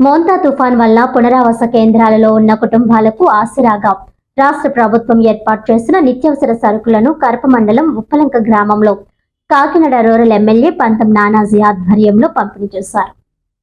మోంతా తుఫాన్ వల్ల పునరావాస కేంద్రాలలో ఉన్న కుటుంబాలకు ఆసరాగా. రాష్ట్ర ప్రభుత్వం ఏర్పాటు చేసిన నిత్యావసర సరుకులను కరప మండలం ఉప్పలంక గ్రామంలో కాకినాడ రూరల్ ఎమ్మెల్యే పంతం నానాజీ ఆధ్వర్యంలో పంపిణీ చేశారు.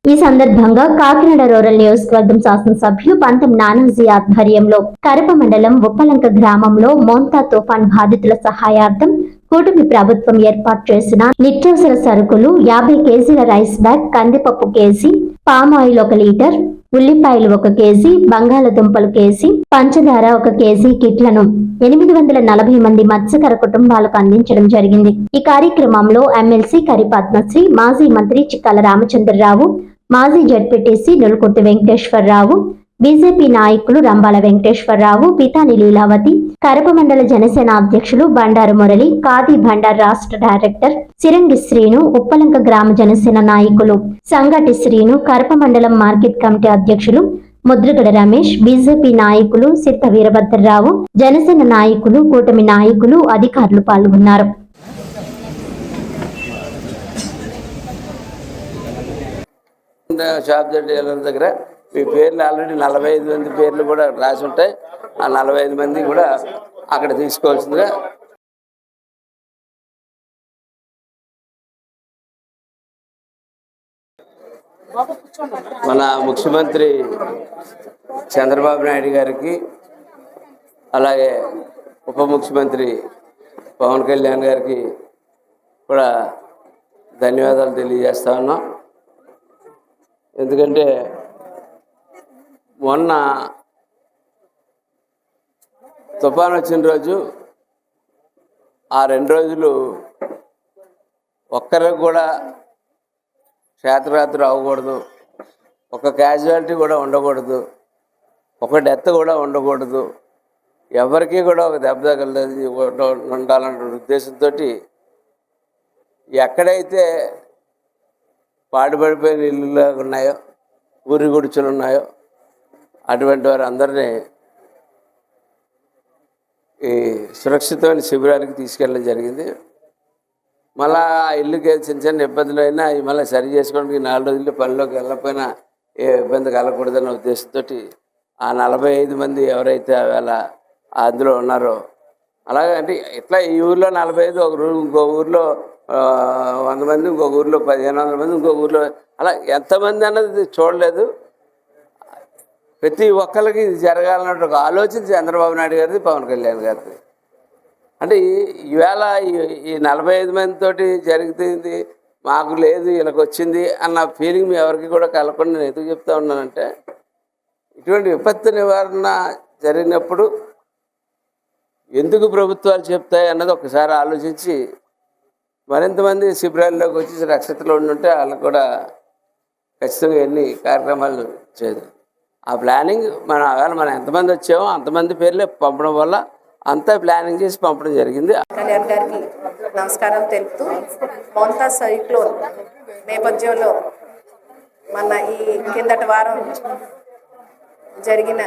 ఈ సందర్భంగా కాకినాడ రూరల్ నియోజకవర్గం శాసనసభ్యులు పంతం నానాజీ ఆధ్వర్యంలో కరప మండలం ఉప్పలంక గ్రామంలో మోంతా తుఫాన్ బాధితుల సహాయార్థం కూటమి ప్రభుత్వం ఏర్పాటు చేసిన నిత్యావసర సరుకులు యాభై కేజీల రైస్ బ్యాగ్ కందిపప్పు కేజీ పామ్ ఆయిల్ ఒక లీటర్ ఉల్లిపాయలు ఒక కేజీ బంగాళదుంపలు కేజీ పంచదార ఒక కేజీ కిట్లను. ఎనిమిది వందల నలభై మంది మత్స్యకర కుటుంబాలకు అందించడం జరిగింది. ఈ కార్యక్రమంలో ఎమ్మెల్సీ కరి పద్మశ్రీ మాజీ మంత్రి చిక్కాల రామచంద్రరావు మాజీ జడ్పీటీసీ నులుకుర్తి వెంకటేశ్వరరావు బీజేపీ నాయకులు రంబాల వెంకటేశ్వరరావు పితాని లీలావతి కరప మండల జనసేన అధ్యక్షులు బండారు మురళి కాది భండార్ రాష్ట్ర డైరెక్టర్ సిరంగి శ్రీను ఉప్పలంక గ్రామ జనసేన నాయకులు సంగటి శ్రీను కరప మండలం మార్కెట్ కమిటీ అధ్యక్షులు ముద్రగడ రమేష్ బీజేపీ నాయకులు సిద్ధ వీరభద్రరావు జనసేన నాయకులు కూటమి నాయకులు అధికారులు పాల్గొన్నారు. షాప్ దగ్గర మీ పేర్లు ఆల్రెడీ నలభై ఐదు మంది పేర్లు కూడా రాసి ఉంటాయి. ఆ నలభై ఐదు మంది కూడా అక్కడ తీసుకోవాల్సిందిగా మన ముఖ్యమంత్రి చంద్రబాబు నాయుడు గారికి అలాగే ఉప ముఖ్యమంత్రి పవన్ కళ్యాణ్ గారికి కూడా ధన్యవాదాలు తెలియజేస్తా ఉన్నాం. ఎందుకంటే మొన్న తుఫాన్ వచ్చిన రోజు ఆ రెండు రోజులు ఒక్కరికి కూడా క్షేత్రయాత్ర అవ్వకూడదు ఒక క్యాజువాలిటీ కూడా ఉండకూడదు ఒక డెత్ కూడా ఉండకూడదు. ఎవరికి కూడా ఒక దెబ్బ తగలది ఉండాలన్న ఉద్దేశంతో ఎక్కడైతే పాడుపడిపోయిన ఇల్లు ఉన్నాయో ఊరి గుడిచులు ఉన్నాయో అటువంటి వారు అందరినీ ఈ సురక్షితమైన శిబిరానికి తీసుకెళ్ళడం జరిగింది. మళ్ళా ఆ ఇల్లుకి చిన్న చిన్న ఇబ్బందులు అయినా అవి మళ్ళీ సరి చేసుకోవడానికి నాలుగు రోజులు పనిలోకి వెళ్ళకపోయినా ఏ ఇబ్బంది కలగకూడదన్న ఉద్దేశంతో ఆ నలభై ఐదు మంది ఎవరైతే వేళ అందులో ఉన్నారో అలాగే అంటే ఇట్లా ఈ ఊర్లో నలభై ఐదు ఒక ఊరు ఇంకో ఊర్లో వంద మంది ఇంకో ఊర్లో పదిహేను వందల మంది ఇంకో ఊర్లో అలా ఎంతమంది అన్నది చూడలేదు. ప్రతి ఒక్కరికి ఇది జరగాలన్నట్టు ఒక ఆలోచన చంద్రబాబు నాయుడు గారిది పవన్ కళ్యాణ్ గారిది. అంటే ఈవేళ ఈ- నలభై ఐదు మందితోటి జరుగుతుంది మాకు లేదు వీళ్ళకి వచ్చింది అన్న ఫీలింగ్ మీ ఎవరికి కూడా కలగకుండా నేను ఎందుకు చెప్తా ఉన్నానంటే ఇటువంటి విపత్తు నివారణ జరిగినప్పుడు ఎందుకు ప్రభుత్వాలు చెప్తాయి అన్నది ఒకసారి ఆలోచించి మరింతమంది శిబిరాల్లోకి వచ్చి రక్షతలో ఉండుంటే వాళ్ళు కూడా ఖచ్చితంగా ఎన్ని కార్యక్రమాలు చేయదు ఆ ప్లానింగ్ మనం ఆవేళ మనం ఎంతమంది వచ్చామో అంతమంది పేర్లు పంపడం వల్ల అంతా ప్లానింగ్ చేసి పంపడం జరిగింది. కళ్యాణ్ గారికి నమస్కారం తెలుపుతూ మోంతా సైక్లోన్ నేపథ్యంలో మన ఈ కిందటి వారం జరిగిన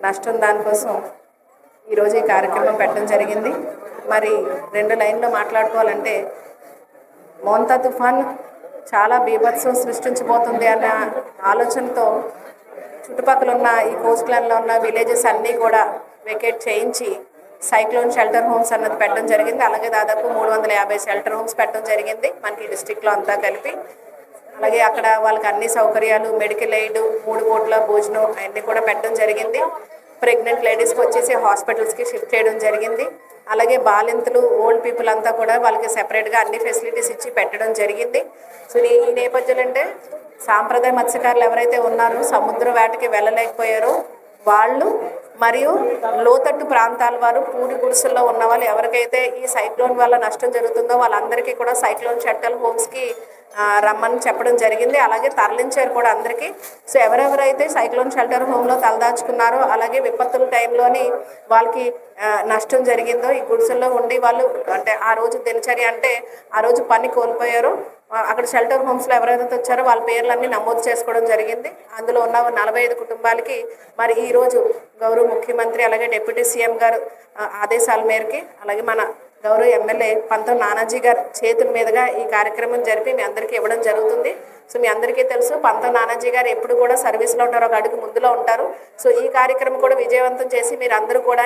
నష్టం దానికోసం ఈరోజు ఈ కార్యక్రమం పెట్టడం జరిగింది. మరి రెండు లైన్లో మాట్లాడుకోవాలంటే మోంతా తుఫాన్ చాలా బీభత్సం సృష్టించబోతుంది అన్న ఆలోచనతో చుట్టుపక్కల ఉన్న ఈ కోస్ట్ లైన్లో ఉన్న విలేజెస్ అన్నీ కూడా వెకేట్ చేయించి సైక్లోన్ షెల్టర్ హోమ్స్ అన్నది పెట్టడం జరిగింది. అలాగే దాదాపు మూడు వందల యాభై షెల్టర్ హోమ్స్ పెట్టడం జరిగింది. మనకి డిస్టిక్లో అంతా కలిపి. అలాగే అక్కడ వాళ్ళకి అన్ని సౌకర్యాలు మెడికల్ ఎయిడ్ మూడు పూట్ల భోజనం అవన్నీ కూడా పెట్టడం జరిగింది. ప్రెగ్నెంట్ లేడీస్కి వచ్చేసి హాస్పిటల్స్కి షిఫ్ట్ చేయడం జరిగింది. అలాగే బాలింతలు ఓల్డ్ పీపుల్ అంతా కూడా వాళ్ళకి సెపరేట్గా అన్ని ఫెసిలిటీస్ ఇచ్చి పెట్టడం జరిగింది. సో ఈ ఈ నేపథ్యంలో అంటే సాంప్రదాయ మత్స్యకారులు ఎవరైతే ఉన్నారో సముద్ర వేటకి వెళ్ళలేకపోయారో వాళ్ళు మరియు లోతట్టు ప్రాంతాల వారు పూడి గుడిసెల్లో ఉన్న వాళ్ళు ఎవరికైతే ఈ సైక్లోన్ వల్ల నష్టం జరుగుతుందో వాళ్ళందరికీ కూడా సైక్లోన్ షట్టల్ హోమ్స్కి రమ్మని చెప్పడం జరిగింది. అలాగే తరలించారు కూడా అందరికీ. సో ఎవరెవరైతే సైక్లోన్ షెల్టర్ హోమ్లో తలదాచుకున్నారో అలాగే విపత్తుల టైంలోని వాళ్ళకి నష్టం జరిగిందో ఈ గుడిసెల్లో ఉండి వాళ్ళు అంటే ఆ రోజు దినచర్య అంటే ఆ రోజు పని కోల్పోయారు అక్కడ షెల్టర్ హోమ్స్లో ఎవరైతే వచ్చారో వాళ్ళ పేర్లన్నీ నమోదు చేసుకోవడం జరిగింది. అందులో ఉన్న నలభై ఐదు కుటుంబాలకి మరి ఈరోజు గౌరవ ముఖ్యమంత్రి అలాగే డిప్యూటీ సీఎం గారు ఆదేశాల మేరకి అలాగే మన గౌరవ ఎమ్మెల్యే పంతం నానాజీ గారి చేతుల మీదుగా ఈ కార్యక్రమం జరిపి మీ అందరికీ ఇవ్వడం జరుగుతుంది. సో మీ అందరికీ తెలుసు పంతం నానాజీ గారు ఎప్పుడు కూడా సర్వీస్లో ఉంటారు ఒక అడుగు ముందులో ఉంటారు. సో ఈ కార్యక్రమం కూడా విజయవంతం చేసి మీరు అందరూ కూడా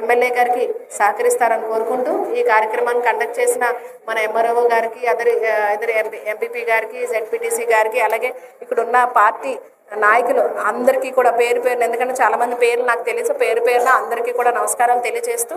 ఎమ్మెల్యే గారికి సహకరిస్తారని కోరుకుంటూ ఈ కార్యక్రమాన్ని కండక్ట్ చేసిన మన ఎంఆర్ఓ గారికి అదర్ ఇద్దరు ఎంపీ ఎంపీపీ గారికి జెడ్పీటీసీ గారికి అలాగే ఇక్కడ ఉన్న పార్టీ నాయకులు అందరికీ కూడా పేరు పేరున ఎందుకంటే చాలా మంది పేర్లు నాకు తెలుసు పేరు పేరున అందరికీ కూడా నమస్కారాలు తెలియజేస్తూ